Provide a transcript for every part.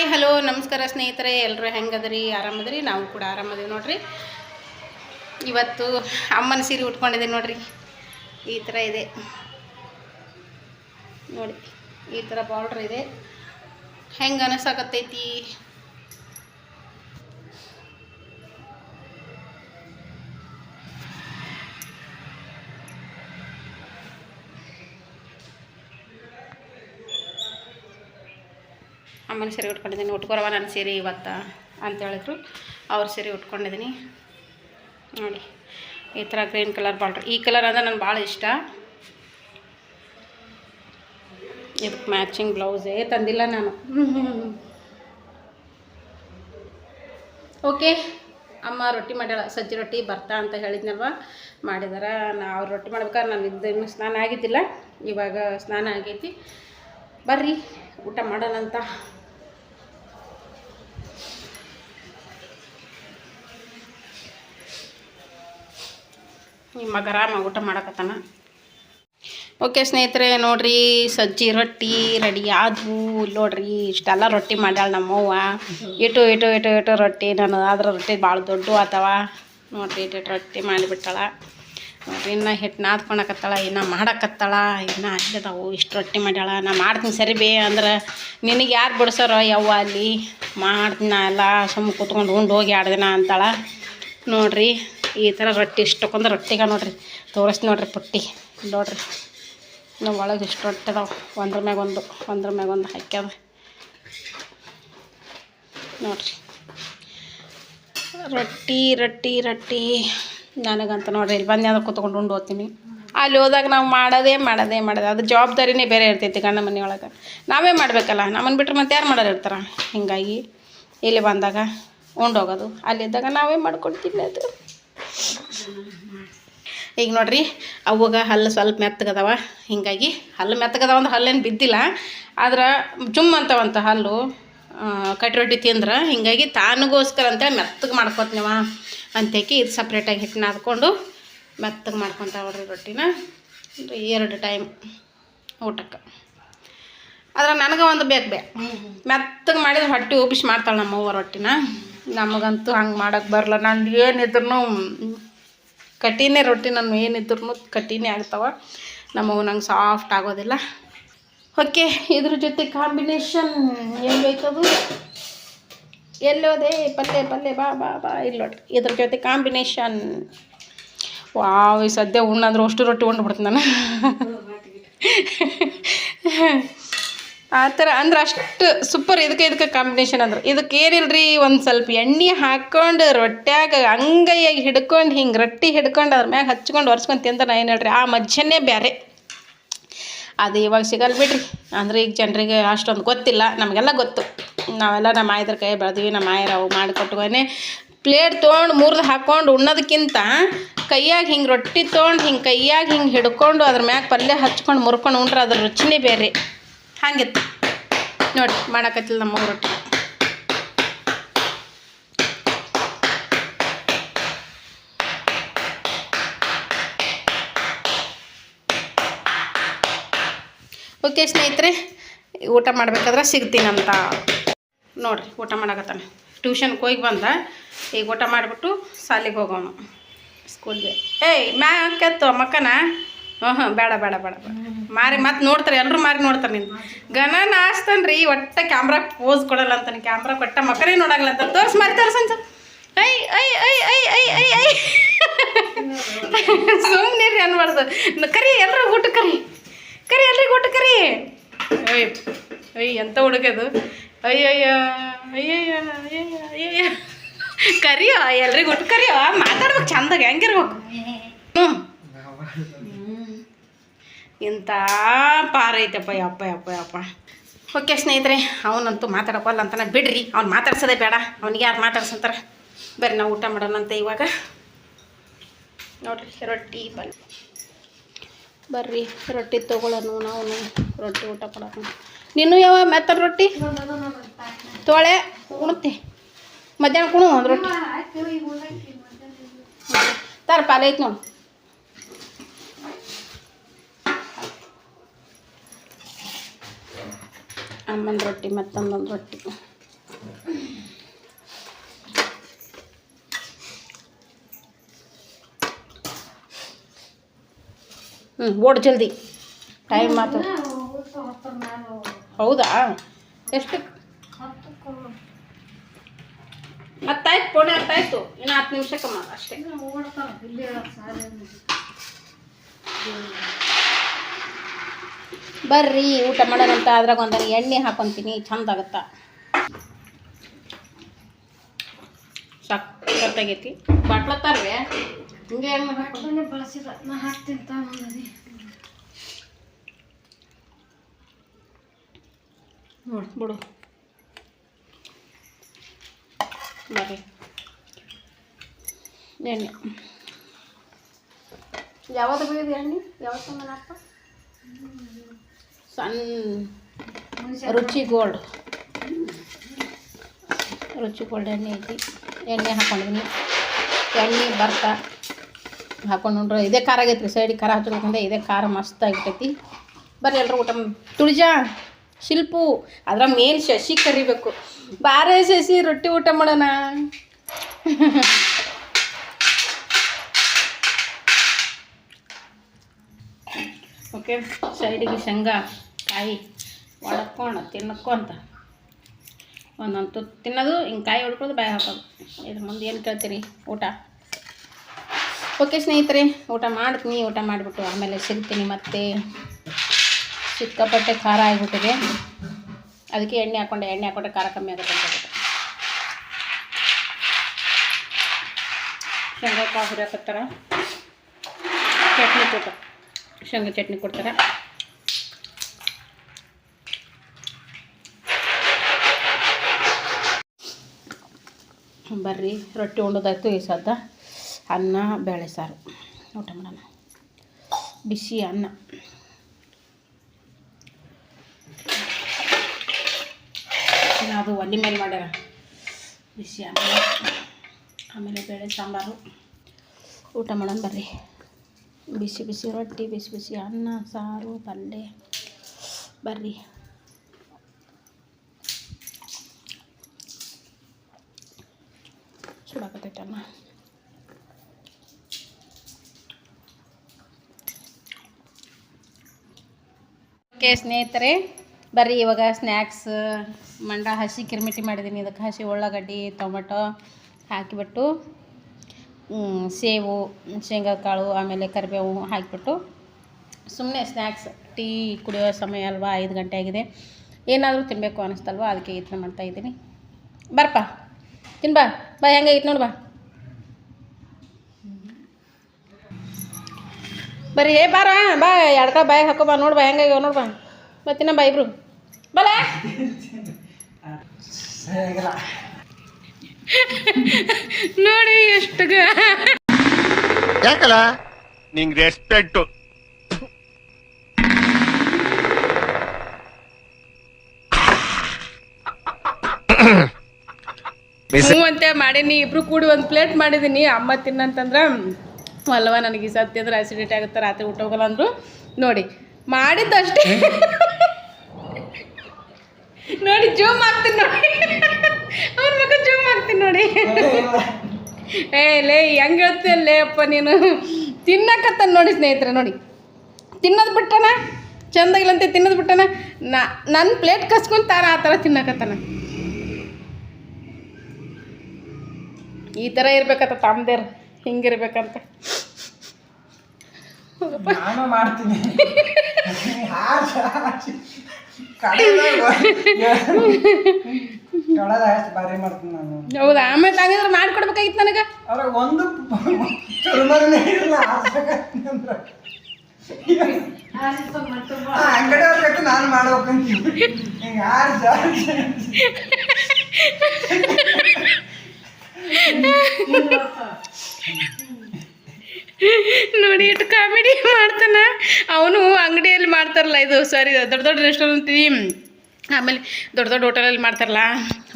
Hi, hello, ನಮಸ್ಕಾರ ಸ್ನೇಹಿತರೆ ಎಲ್ಲರೂ ಹೆಂಗದ್ರಿ? ಆರಾಮದ್ರಿ? ನಾವು ಕೂಡ ಆರಾಮದೀವಿ ನೋಡ್ರಿ. ಇವತ್ತು ಅಮ್ಮನ ಸೀರೆ ಉಟ್ಕೊಂಡಿದ್ದೀನಿ ನೋಡ್ರಿ. ಈ ಥರ ಇದೆ. ನೋಡಿ, ಈ ಥರ ಬಾರ್ಡ್ರ್ ಇದೆ. ಹೆಂಗೆ ಅನಿಸಾಕತ್ತೈತಿ? ಅಮ್ಮನ ಸೀರೆ ಉಟ್ಕೊಂಡಿದ್ದೀನಿ. ಉಟ್ಕೊರವ ನನ್ನ ಸೀರೆ ಇವತ್ತ ಅಂತ ಹೇಳಿದ್ರು ಅವ್ರ ಸೀರೆ ಉಟ್ಕೊಂಡಿದ್ದೀನಿ. ನೋಡಿ, ಈ ಥರ ಗ್ರೀನ್ ಕಲರ್ ಬಾರ್ಡ್ರ್. ಈ ಕಲರ್ ಅಂದರೆ ನನಗೆ ಭಾಳ ಇಷ್ಟ. ಇದಕ್ಕೆ ಮ್ಯಾಚಿಂಗ್ ಬ್ಲೌಸೇ ತಂದಿಲ್ಲ ನಾನು. ಓಕೆ, ಅಮ್ಮ ರೊಟ್ಟಿ ಮಾಡ್ಯಾಳ. ಸಜ್ಜಿ ರೊಟ್ಟಿ ಬರ್ತಾ ಅಂತ ಹೇಳಿದ್ನಲ್ವ? ಮಾಡಿದಾರ. ಅವ್ರು ರೊಟ್ಟಿ ಮಾಡ್ಬೇಕಾದ್ರೆ ನಾನು ಇದ್ದು ಇನ್ನೂ ಸ್ನಾನ ಆಗಿದ್ದಿಲ್ಲ. ಇವಾಗ ಸ್ನಾನ ಆಗೈತಿ. ಬರ್ರಿ, ಊಟ ಮಾಡೋಣಂತ. ನಿಮ್ಮ ಮಗ ಆರಾಮ ಊಟ ಮಾಡಕತ್ತಾನ? ಓಕೆ ಸ್ನೇಹಿತರೆ, ನೋಡ್ರಿ, ಸಜ್ಜಿ ರೊಟ್ಟಿ ರೆಡಿ ಆದವು. ನೋಡ್ರಿ, ಇಷ್ಟೆಲ್ಲ ರೊಟ್ಟಿ ಮಾಡ್ಯಾಳ ನಮ್ಮವ್ವ. ಇಟು ಇಟು ಇಟು ಇಟು ರೊಟ್ಟಿ. ನಾನು ಅದ್ರ ರೊಟ್ಟಿ ಭಾಳ ದೊಡ್ಡ ಆತವ. ನೋಡ್ರಿ ಇಟ್ಟು ಇಟ್ಟು ರೊಟ್ಟಿ ಮಾಡಿಬಿಟ್ಟಾಳ. ನೋಡ್ರಿ, ಇನ್ನು ಹಿಟ್ಟು ನಾದ್ಕೊಳಕತ್ತಾಳ, ಇನ್ನು ಮಾಡಕತ್ತಾಳ. ಇನ್ನು ಅಲ್ಲಿದಾವು ಇಷ್ಟು ರೊಟ್ಟಿ ಮಾಡ್ಯಾಳ. ನಾ ಮಾಡ್ತೀನಿ ಸರಿ ಬೇ ಅಂದ್ರೆ ನಿನಗೆ ಯಾರು ಬಿಡ್ಸಾರೋ ಯವ್ವ ಅಲ್ಲಿ? ಮಾಡ್ತೀನಿ ಎಲ್ಲ ಸುಮ್ಮ ಕೂತ್ಕೊಂಡು ಉಂಡು ಹೋಗಿ ಎರಡು ದಿನ ಅಂತಾಳ. ನೋಡ್ರಿ ಈ ಥರ ರೊಟ್ಟಿ ಇಷ್ಟಕ್ಕೊಂದು ರೊಟ್ಟಿಗೆ ನೋಡ್ರಿ, ತೋರಿಸ್ತೀನಿ ನೋಡ್ರಿ ಪುಟ್ಟಿ. ನೋಡ್ರಿ ನಮ್ಮ ಒಳಗೆ ಇಷ್ಟು ರೊಟ್ಟಿ ಅದಾವೆ. ಒಂದ್ರ ಮ್ಯಾಗ ಒಂದು, ಒಂದ್ರ ಮ್ಯಾಗ ಒಂದು ಹಾಕ್ಯದ ನೋಡ್ರಿ. ರೊಟ್ಟಿ ರೊಟ್ಟಿ ರೊಟ್ಟಿ. ನನಗಂತ ನೋಡ್ರಿ, ಇಲ್ಲಿ ಬಂದು ಯಾವ್ದು ಕೂತ್ಕೊಂಡು ಉಂಡು ಹೋಗ್ತೀನಿ. ಅಲ್ಲಿ ಹೋದಾಗ ನಾವು ಮಾಡೋದೇ ಮಾಡೋದೇ ಮಾಡೋದೇ. ಅದು ಜವಾಬ್ದಾರಿನೇ ಬೇರೆ ಇರ್ತೈತಿ ಗಂಡ ಮನೆಯೊಳಗೆ. ನಾವೇ ಮಾಡಬೇಕಲ್ಲ ನಮ್ಮನ್ನು ಬಿಟ್ರೆ ಮತ್ತೆ ಯಾರು ಮಾಡೋರು ಇರ್ತಾರೆ? ಹೀಗಾಗಿ, ಇಲ್ಲಿ ಬಂದಾಗ ಉಂಡೋಗೋದು ಅಲ್ಲಿದ್ದಾಗ ನಾವೇ ಮಾಡ್ಕೊಡ್ತೀನಿ ಅದು ಈಗ ನೋಡ್ರಿ ಅವಾಗ ಹಲ್ಲು ಸ್ವಲ್ಪ ಮೆತ್ತಗದವ. ಹಿಂಗಾಗಿ ಹಲ್ಲು ಮೆತ್ತಗದವ ಅಂದ್ರೆ ಹಲ್ಲೇನು ಬಿದ್ದಿಲ್ಲ. ಆದ್ರೆ ಜುಮ್ ಅಂತವಂತ ಹಲ್ಲು ಕಟ್ಟಿ ರೊಟ್ಟಿ ತಿಂದ್ರೆ. ಹಿಂಗಾಗಿ ತಾನಿಗೋಸ್ಕರ ಅಂತೇಳಿ ಮೆತ್ತಗೆ ಮಾಡ್ಕೊತೀನಿವ ಅಂತೇಕಿ ಇದು ಸಪ್ರೇಟಾಗಿ ಹಿಟ್ಟು ನಾದ್ಕೊಂಡು ಮೆತ್ತಗೆ ಮಾಡ್ಕೊತ ನೋಡ್ರಿ ರೊಟ್ಟಿನ. ಎರಡು ಟೈಮ್ ಊಟಕ್ಕೆ. ಆದ್ರೆ ನನಗೆ ಒಂದು ಬೇಕು ಬೇ. ಮೆತ್ತಗೆ ಮಾಡಿದ್ರೆ ಹೊಟ್ಟೆ ಉಬ್ಬಿಸಿ ಮಾಡ್ತಾಳೆ ನಮ್ಮವ್ವ ರೊಟ್ಟಿನ. ನಮಗಂತೂ ಹಂಗೆ ಮಾಡೋಕ್ಕೆ ಬರಲ್ಲ. ನಾನು ಏನಿದ್ರು ಕಠಿಣೇ ರೊಟ್ಟಿ ನಾನು ಏನಿದ್ರು ಕಠಿಣೇ ಆಗ್ತಾವ. ನಮ್ಮವು ನಂಗೆ ಸಾಫ್ಟ್ ಆಗೋದಿಲ್ಲ. ಓಕೆ ಇದ್ರ ಜೊತೆ ಕಾಂಬಿನೇಷನ್ ಹೆಂಗೈತದು ಎಲ್ಲೋದೆ ಪಲ್ಯ ಪಲ್ಯ ಬಾ ಬಾ ಬಾ ಇಲ್ಲಿ ಇದ್ರ ಜೊತೆ ಕಾಂಬಿನೇಷನ್ ವಾವ್ ಈ ಸದ್ಯ ಉಣ್ಣಾದ್ರೂ ಅಷ್ಟು ರೊಟ್ಟಿ ಉಂಡು ಬಿಡ್ತೀನಿ ನಾನು ಆ ಥರ ಅಂದ್ರೆ ಅಷ್ಟು ಸೂಪರ್ ಇದಕ್ಕೆ ಇದಕ್ಕೆ ಕಾಂಬಿನೇಷನ್ ಅಂದ್ರೆ. ಇದಕ್ಕೆ ಏನಿಲ್ರಿ ಒಂದು ಸ್ವಲ್ಪ ಎಣ್ಣೆ ಹಾಕ್ಕೊಂಡು ರೊಟ್ಟ್ಯಾಗ ಅಂಗೈಯಾಗಿ ಹಿಡ್ಕೊಂಡು ಹಿಂಗೆ ರೊಟ್ಟಿ ಹಿಡ್ಕೊಂಡು ಅದ್ರ ಮ್ಯಾಗ ಹಚ್ಕೊಂಡು ಒರೆಸ್ಕೊಂಡು ತಿಂದ್ರೆ ಏನು ಹೇಳ್ರಿ, ಆ ಮಜ್ಜನೇ ಬೇರೆ ಅದು ಇವಾಗ ಸಿಗಲ್ಲ ಬಿಡ್ರಿ. ಅಂದ್ರೆ ಈಗ ಜನರಿಗೆ ಅಷ್ಟೊಂದು ಗೊತ್ತಿಲ್ಲ, ನಮಗೆಲ್ಲ ಗೊತ್ತು. ನಾವೆಲ್ಲ ನಮ್ಮ ಆಯ್ದ್ರ ಕೈ ಬೆಳೆದ್ವಿ, ನಮ್ಮ ಆಯರ ಅವು ಮಾಡಿಕೊಟ್ಕೊನೆ ಪ್ಲೇಟ್ ತೊಗೊಂಡು ಮುರಿದು ಹಾಕ್ಕೊಂಡು ಉಣ್ಣೋದಕ್ಕಿಂತ ಕೈಯಾಗ ಹಿಂಗೆ ರೊಟ್ಟಿ ತೊಗೊಂಡು ಹಿಂಗೆ ಕೈಯಾಗ ಹಿಂಗೆ ಹಿಡ್ಕೊಂಡು ಅದ್ರ ಮ್ಯಾಗ ಪಲ್ಯ ಹಚ್ಕೊಂಡು ಮುರ್ಕೊಂಡು ಉಂಡ್ರೆ ಅದ್ರ ರುಚಿನೇ ಬೇರೆ. ಹಂಗಿತ್ತು. ನೋಡಿ, ಮಾಡಕತ್ತಿಲ್ಲ ನಮ್ಮ ರೊಟ್ಟಿ. ಓಕೆ ಸ್ನೇಹಿತರೆ, ಊಟ ಮಾಡ್ಬೇಕಾದ್ರೆ ಸಿಗ್ತೀನಂತ. ನೋಡ್ರಿ, ಊಟ ಮಾಡಕತ್ತಾನೆ. ಟ್ಯೂಷನ್ಗೆ ಹೋಗಿ ಬಂದ, ಈಗ ಊಟ ಮಾಡಿಬಿಟ್ಟು ಶಾಲೆಗೆ ಹೋಗೋಣ ಸ್ಕೂಲ್ಗೆ. ಏಯ್ ಮ್ಯಾಕೆತ್ತು ಮಕ್ಕನ? ಹ್ಞೂ ಹ್ಞೂ ಬೇಡ ಬೇಡ ಬೇಡ ಮಾರಿ, ಮತ್ತೆ ನೋಡ್ತಾರೆ ಎಲ್ಲರೂ ಮಾರಿ ನೋಡ್ತಾರೆ ನಿನ್ನ ಗನ ನಾಚ್ತಾನೆ ರೀ, ಒಟ್ಟ ಕ್ಯಾಮ್ರಾ ಪೋಸ್ ಕೊಡಲ್ಲ ಅಂತಾನೆ ಕ್ಯಾಮ್ರಾ ಕೊಟ್ಟ ಮಕ್ಕಳೇ ನೋಡಂಗಿಲ್ಲ ಅಂತ ತೋರ್ಸ್ ಮಾರಿ ತೋರ್ಸಂತ ಐ ಐ ಐ ಐ ಐ ಐ ಐ. ಸುಮ್ಮನೆ ರೀ ಅನ್ಬಾರ್ದು. ಕರಿ ಎಲ್ಲರೂ ಊಟ ಕರಿ. ಕರಿ, ಎಲ್ರಿಗೂ ಊಟ ಕರಿ. ಅಯ್ಯ ಅಯ್ಯ ಎಂತ ಹುಡುಗದು ಅಯ್ಯಯ್ಯ ಅಯ್ಯಯ್ಯ ಅಯ್ಯಯ್ಯ ಅಯ್ಯಯ್ಯ ಕರಿಯೋ, ಎಲ್ರಿಗೂ ಊಟ ಕರಿಯೋ, ಮಾತಾಡ್ಬೇಕು ಚಂದಾಗ ಹೆಂಗಿರ್ಬೇಕು. ಹ್ಞೂ ಇಂಥ ಪಾರ ಐತಪ್ಪ, ಯಪ್ಪ ಯಪ್ಪ ಯಪ್ಪ. ಓಕೆ ಸ್ನೇಹಿತರೆ, ಅವನಂತೂ ಮಾತಾಡೋಕ್ಕಲ್ಲ ಅಂತಾನೆ ಬಿಡ್ರಿ. ಅವ್ನು ಮಾತಾಡ್ಸೋದೇ ಬೇಡ. ಅವ್ನಿಗೆ ಯಾರು ಮಾತಾಡ್ಸಂತಾರೆ? ಬರ್ರಿ, ನಾವು ಊಟ ಮಾಡೋಣಂತೆ ಇವಾಗ. ನೋಡ್ರಿ, ರೊಟ್ಟಿ ಬನ್ನಿ ಬರ್ರಿ, ರೊಟ್ಟಿ ತೊಗೊಳ್ಳೋಣ ನಾವು ರೊಟ್ಟಿ ಊಟ ಕೊಡೋಣ. ನೀನು ಯಾವ ಮೆತ್ತ ರೊಟ್ಟಿ? ತೋಳೆ ಉಣುತ್ತೆ ಮಧ್ಯಾಹ್ನ ಕುಣು ಒಂದು ರೊಟ್ಟಿ. ತಾರ ಪಾಲೈತ್ ನೋಡು. ಅಮ್ಮನ ರೊಟ್ಟಿ, ಮತ್ತೊಂದೊಂದು ರೊಟ್ಟಿ. ಹ್ಞೂ ಓಡ್ ಜಲ್ದಿ. ಟೈಮ್ ಮಾತು ಹೌದಾ? ಎಷ್ಟು? ಹತ್ತಾಯ್ತು, ಪೋಣೆ ಹತ್ತಾಯ್ತು. ಇನ್ನು ಹತ್ತು ನಿಮಿಷಕ್ಕಮ್ಮ ಅಷ್ಟೇ. ಬರ್ರಿ ಊಟ ಮಾಡೋಣಂತ ಅದ್ರಾಗ ಒಂದರ ಎಣ್ಣೆ ಹಾಕೊತೀನಿ ಚಂದ ಆಗತ್ತ. ಸಕ್ಕತ್ತಾಗೈತಿ ಬಾಟ್ಲತ್ತಾರ್ವೆ ಹಿಂಗೆ ಹಾಕೊಂಡು ಬಳಸಿದ ನಾ ಹಾಕ್ತೀನಿ ತಗೊಂಡಿ ನೋಡಿ ಬಿಡು. ಬರ್ರಿ. ಎಣ್ಣೆ. ಯಾವಾಗ ಬೇಕಿದೆ ಎಣ್ಣೆ? ಯಾವತ್ತ ಮನಾಪ ಸಣ್ಣ ರುಚಿ ಗೋಲ್ಡ್. ರುಚಿ ಗೋಲ್ಡ್ ಎಣ್ಣೆ ಐತಿ. ಎಣ್ಣೆ ಹಾಕೊಂಡಿದ್ದೀನಿ. ಎಣ್ಣೆ ಬರ್ತಾ ಹಾಕೊಂಡು ಉಂಡ್ರೆ ಇದೇ ಖಾರ ಆಗೈತೆ ರೀ ಸೈಡಿಗೆ ಖಾರ ಹಚ್ಬೇಕಂದ್ರೆ ಇದೇ ಖಾರ ಮಸ್ತ್ ಆಗಿರ್ತೈತಿ. ಬರ್ರಿ ಎಲ್ಲರೂ ಊಟ ತುಳಜ ತುಳಿಜಾ ಶಿಲ್ಪು ಅದರ ಮೇನ್ ಶಶಿ ಕರಿಬೇಕು. ಬಾರೆ ಶಶಿ ರೊಟ್ಟಿ ಊಟ ಮಾಡೋಣ. ಓಕೆ ಸೈಡಿಗೆ ಶೇಂಗಾ. ಕಾಯಿ ಒಡ್ಕೊಂಡು ತಿನ್ನಕ್ಕೊಂತ ಒಂದೊಂದು ತುತ್ತು ತಿನ್ನೋದು, ಹಿಂಗೆ ಕಾಯಿ ಹೊಡ್ಕೊಳ್ಳೋದು ಬಾಯಿ ಹಾಕೋದು. ಇದ್ರ ಮುಂದೆ ಏನು ಕೇಳ್ತೀರಿ? ಊಟ? ಓಕೆ ಸ್ನೇಹಿತರೆ, ಊಟ ಮಾಡ್ತೀನಿ. ಊಟ ಮಾಡಿಬಿಟ್ಟು ಆಮೇಲೆ ಸಿಗ್ತೀನಿ ಮತ್ತೆ. ಸಿಕ್ಕಾಪಟ್ಟೆ ಖಾರ ಆಗಿಬಿಟ್ಟಿದೆ. ಅದಕ್ಕೆ ಎಣ್ಣೆ ಹಾಕೊಂಡೆ. ಎಣ್ಣೆ ಹಾಕೊಂಡ್ರೆ ಖಾರ ಕಮ್ಮಿ ಆಗುತ್ತೆ ಅಂತ ಹೇಳ್ಬಿಟ್ಟು. ಶೇಂಗಾ ಕಾಫಿ ಹುರಿಯಾಕತ್ತಾರ ಚಟ್ನಿ ಕೊಟ್ಟ ಶೇಂಗಾ ಚಟ್ನಿ ಕೊಡ್ತಾರೆ. ಬರ್ರಿ, ರೊಟ್ಟಿ ಉಂಡೋದಾಯ್ತು, ಈ ಸದ್ದ ಅನ್ನ ಬೇಳೆ ಸಾರು. ಊಟ ಮಾಡೋಣ. ಬಿಸಿ ಅನ್ನ. ಅದು ಒಲೆ ಮೇಲೆ ಮಾಡ್ಯಾರ. ಬಿಸಿ ಅನ್ನ. ಆಮೇಲೆ ಬೇಳೆ ಸಾಂಬಾರು. ಊಟ ಮಾಡೋಣ ಬರ್ರಿ. ಬಿಸಿ ಬಿಸಿ ರೊಟ್ಟಿ, ಬಿಸಿ ಬಿಸಿ ಅನ್ನ, ಸಾರು, ಪಲ್ಯ. ಬರ್ರಿ. ಸುಡಾಕತ್ತೈತೆ ಅನ್ನ ಓಕೆ ಸ್ನೇಹಿತರೆ, ಬರ್ರಿ ಇವಾಗ ಸ್ನ್ಯಾಕ್ಸ್ ಮಂಡ ಹಸಿ ಕಿರ್ಮಿಟಿ ಮಾಡಿದ್ದೀನಿ ಇದಕ್ಕೆ ಹಸಿ ಉಳ್ಳಾಗಡ್ಡಿ, ಟೊಮೆಟೊ ಹಾಕಿಬಿಟ್ಟು ಸೇವು ಶೇಂಗಾ ಕಾಳು ಆಮೇಲೆ ಕರಿಬೇವು ಹಾಕಿಬಿಟ್ಟು ಸುಮ್ಮನೆ ಸ್ನ್ಯಾಕ್ಸ್ ಟೀ ಕುಡಿಯೋ ಸಮಯ ಅಲ್ವಾ? ಐದು ಗಂಟೆ ಆಗಿದೆ. ಏನಾದರೂ ತಿನ್ನಬೇಕು ಅನ್ನಿಸ್ತಲ್ವ ಅದಕ್ಕೆ ಯತ್ನ ಮಾಡ್ತಾಯಿದ್ದೀನಿ ಬರ್ಪ. ತಿನ್ ಬಾ ಬಾ ಹೆಂಗಾಗಿತ್ತು ನೋಡು ಬಾ. ಬರೀ ಏ ಬಾರ ಬಾ ಎಡ್ಕ ಬಾಯಿಗೆ ಹಾಕೋ ಬಾ ನೋಡು ಬಾ ಹೆಂಗಾಗ್ಯಾವ ನೋಡು ಬಾ. ಮತ್ತಿನ ತಿನ್ನ ಬಾ ಇಬ್ರು. ಬಲ. ನೋಡಿ ಎಷ್ಟು ಯಾಕಲ್ಲ? ನಿಂಗೆ ರೆಸ್ಪೆಕ್ಟ್ ಹ್ಞೂ ಮಾಡೀನಿ, ಇಬ್ರು ಕೂಡಿ ಒಂದು ಪ್ಲೇಟ್ ಮಾಡಿದೀನಿ. ಅಮ್ಮ ತಿನ್ನಂತಂದ್ರೆ ಅಲ್ವ, ನನಗೆ ಈ ಸತ್ಯ ಅಂದ್ರೆ ಆಸಿಡಿಟಿ ಆಗುತ್ತೆ, ರಾತ್ರಿ ಊಟ ಹೋಗಲ್ಲ ಅಂದರು. ನೋಡಿ ಮಾಡಿದ್ದಷ್ಟೇ ನೋಡಿ, ಜೂಮ್ ಆಗ್ತೀನಿ ನೋಡಿ. ಅವ್ರ ಮಗ ಜೂಮ್ ಆಗ್ತೀನಿ ನೋಡಿ. ಏ, ಲೇ, ಹೆಂಗೆ ಹೇಳ್ತೀಯಲ್ಲೇ ಅಪ್ಪ ನೀನು? ತಿನ್ನಕತ್ತ ನೋಡಿ ಸ್ನೇಹಿತರೆ, ನೋಡಿ. ತಿನ್ನೋದು ಬಿಟ್ಟನ? ಚಂದಾಗಿಲ್ಲಂತೆ ತಿನ್ನೋದು ಬಿಟ್ಟನ? ನಾ ನನ್ನ ಪ್ಲೇಟ್ ಕಸ್ಕೊಂಡು ತಾನ ಆ ಥರ ತಿನ್ನಕತ್ತಾನ. ಈ ಥರ ಇರ್ಬೇಕಂತ ತಮ್ಮದೇರು ಹಿಂಗಿರ್ಬೇಕಂತ. ನಾನು ಮಾಡ್ತೀನಿ. ಬಾರಿ ಮಾಡ್ತೀನಿ ನಾನು. ಹೌದು? ಆಮೇಲೆ ಹಂಗಂದ್ರೆ ಮಾಡ್ಕೊಡ್ಬೇಕಾಗಿತ್ತು ನನಗೆ? ಅವ್ರ ಒಂದು ಅಂಗಡಿ ಅವ್ರಿಗೆ ನಾನು ಮಾಡ್ಬೇಕಂತೀನಿ. ಹಿಂಗೆ ಆರ್ಸ ನೋಡಿ ಇಟ್ಟು ಕಾಮಿಡಿ ಮಾಡ್ತಾನ. ಅವನು ಅಂಗಡಿಯಲ್ಲಿ ಮಾಡ್ತಾರಲ್ಲ, ಇದು ಸಾರಿ ದೊಡ್ಡ ದೊಡ್ಡ ರೆಸ್ಟೋರೆಂಟ್ ಆಮೇಲೆ ದೊಡ್ಡ ದೊಡ್ಡ ಹೋಟೆಲಲ್ಲಿ ಮಾಡ್ತಾರಲ್ಲ,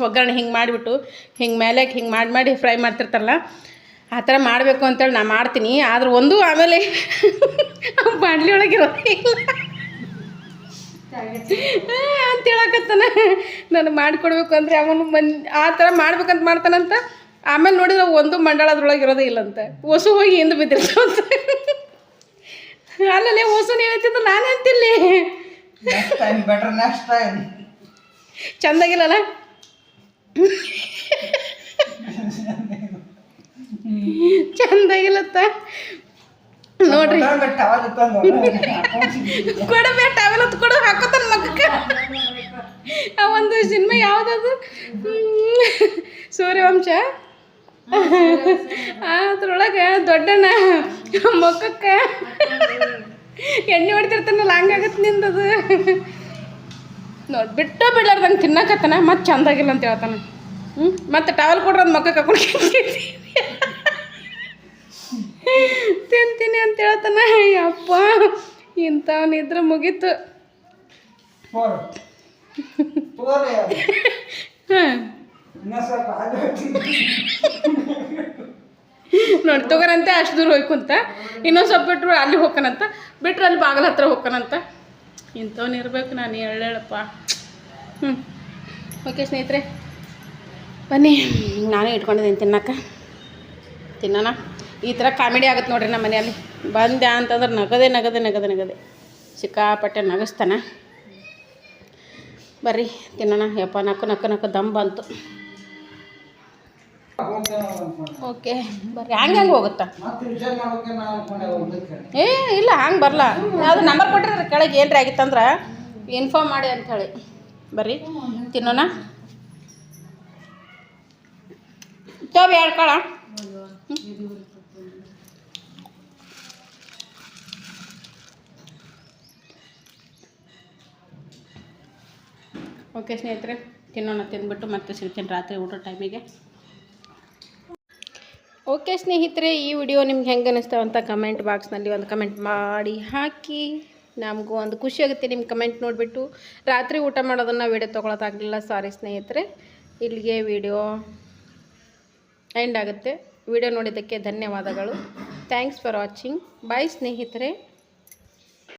ಒಗ್ಗರಣೆ ಹಿಂಗೆ ಮಾಡಿಬಿಟ್ಟು, ಹಿಂಗೆ ಮೇಲೆ ಹಿಂಗೆ ಮಾಡಿ ಮಾಡಿ ಫ್ರೈ ಮಾಡ್ತಿರ್ತಾರಲ್ಲ, ಆ ಥರ ಮಾಡಬೇಕು ಅಂತೇಳಿ ನಾ ಮಾಡ್ತೀನಿ. ಆದ್ರೆ ಒಂದು ಆಮೇಲೆ ಬಾಣಲಿ ಒಳಗಿರೋ ಅಂತ ಹೇಳಕತ್ತಾನ. ನನಗೆ ಮಾಡಿಕೊಡ್ಬೇಕು ಅಂದರೆ ಅವನು ಮನ್ ಆ ಥರ ಮಾಡ್ಬೇಕಂತ ಮಾಡ್ತಾನಂತ ಆಮೇಲೆ ನೋಡಿದ್ರೆ ಒಂದು ಮಂಡಳ ಅದ್ರೊಳಗೆ ಇರೋದೇ ಇಲ್ಲಂತೆ. ಹೊಸು ಹೋಗಿ ಹಿಂದೆ ಬಿದ್ದಿರ್ತಾವಂತ ಅಲ್ಲಲ್ಲೇ ಹೊಸು ಏನೈತಿದ್ದು ನಾನು ಅಂತಿಲ್ಲಿ. ಚಂದಾಗಿಲ್ಲಲ್ಲ? ಚಂದಾಗಿಲ್ಲತ್ತ. ನೋಡ್ರಿ. ಕೊಡಬೇ ಟವೆಲ್ ಕೊಡ ಹಾಕೋತಾನ ಮಗಕ್ಕೆ. ಆ ಒಂದು ಸಿನಿಮಾ ಯಾವುದದು. ಸೂರ್ಯವಂಶ. ಅದ್ರೊಳಗೆ ದೊಡ್ಡಣ್ಣ ಮೊಕ್ಕಕ್ಕೆ ಎಣ್ಣೆ ಹೊಡಿತಿರ್ತಾನಲ್ಲ ಹಂಗಾಗತ್ತೆ ನಿಂದದು. ನೋಡಿ ಬಿಟ್ಟು ಬಿಡ್ಲಾರ್ದಂಗೆ ತಿನ್ನಕತ್ತಾನ ಮತ್ತೆ ಚಂದಾಗಿಲ್ಲ ಅಂತ ಹೇಳ್ತಾನೆ. ಹ್ಞೂ ಮತ್ತೆ ಟವಲ್ ಕೊಡ್ರಿ ಅದು ಮಕ್ಕ ತಿಂತೀನಿ ಅಂತ ಹೇಳ್ತಾನ. ಅಪ್ಪ ಇಂಥವನಿದ್ರೆ ಮುಗೀತು. ಹಾಂ ನೋಡಿ ತಗೋರಂತೆ ಅಷ್ಟು ದೂರ ಹೋಯ್ಕುಂತ. ಇನ್ನೊಂದು ಸ್ವಲ್ಪ ಬಿಟ್ರು ಅಲ್ಲಿ ಹೋಗ್ಕನಂತ. ಬಿಟ್ರೆ ಅಲ್ಲಿ ಬಾಗಿಲ ಹತ್ರ ಹೋಗ್ಕನಂತ. ಇಂಥವ್ನು ಇರ್ಬೇಕು ನಾನು ಹೇಳಪ್ಪ ಹ್ಞೂ ಓಕೆ ಸ್ನೇಹಿತರೆ ಬನ್ನಿ. ನಾನೇ ಇಟ್ಕೊಂಡಿದ್ದೀನಿ ತಿನ್ನಕ್ಕ. ತಿನ್ನೋಣ? ಈ ಥರ ಕಾಮಿಡಿ ಆಗುತ್ತೆ ನೋಡ್ರಿ ನಮ್ಮ ಮನೆಯಲ್ಲಿ. ಬಂದೆ ಅಂತಂದ್ರೆ ನಗದೆ ನಗದೆ ನಗದೆ ನಗದೆ. ಸಿಕ್ಕಾಪಟ್ಟೆ ನಗಸ್ತಾನ. ಬರ್ರಿ ತಿನ್ನೋಣ. ಯಪ್ಪ ನಕ್ಕ ನಕ್ಕ ನಕ್ಕು ದಮ್ ಬಂತು. ಓಕೆ, ಬರ್ರಿ. ಹಂಗೆ ಹಂಗೆ ಹೋಗುತ್ತಾ? ಏ, ಇಲ್ಲ ಹಂಗೆ ಬರಲ್ಲ ಅದು ನಂಬರ್ ಕೊಟ್ಟಿರಿ ಕೆಳಗೆ ಏನ್ರಿ ಆಗಿತ್ತಂದ್ರೆ ಇನ್ಫಾರ್ಮ್ ಮಾಡಿ ಅಂತ ಹೇಳಿ ಬರ್ರಿ, ತಿನ್ನೋಣ. ತೋಬಿ ಹೇಳ್ಕೊಳ ಕಾಳ. ಓಕೆ ಸ್ನೇಹಿತರೆ, ತಿನ್ನೋಣ ತಿಂದ್ಬಿಟ್ಟು ಮತ್ತೆ ಸಿಗ್ತೀನಿ ರಾತ್ರಿ ಊಟ ಟೈಮಿಗೆ ಓಕೆ ಸ್ನೇಹಿತರೆ, ಈ ವಿಡಿಯೋ ನಿಮ್ಗೆ ಹೆಂಗೆ ಅನ್ನಿಸ್ತಾವಂತ ಕಮೆಂಟ್ ಬಾಕ್ಸ್ನಲ್ಲಿ ಒಂದು ಕಮೆಂಟ್ ಮಾಡಿ ಹಾಕಿ. ನಮಗೂ ಒಂದು ಖುಷಿ ಆಗುತ್ತೆ ನಿಮ್ಮ ಕಮೆಂಟ್ ನೋಡಿಬಿಟ್ಟು. ರಾತ್ರಿ ಊಟ ಮಾಡೋದನ್ನು ವೀಡಿಯೋ ತೊಗೊಳೋದಾಗಲಿಲ್ಲ ಸಾರಿ ಸ್ನೇಹಿತರೆ. ಇಲ್ಲಿಗೆ ವಿಡಿಯೋ ಎಂಡ್ ಆಗುತ್ತೆ. ವಿಡಿಯೋ ನೋಡಿದ್ದಕ್ಕೆ ಧನ್ಯವಾದಗಳು. ಥ್ಯಾಂಕ್ಸ್ ಫಾರ್ ವಾಚಿಂಗ್ ಬಾಯ್ ಸ್ನೇಹಿತರೆ.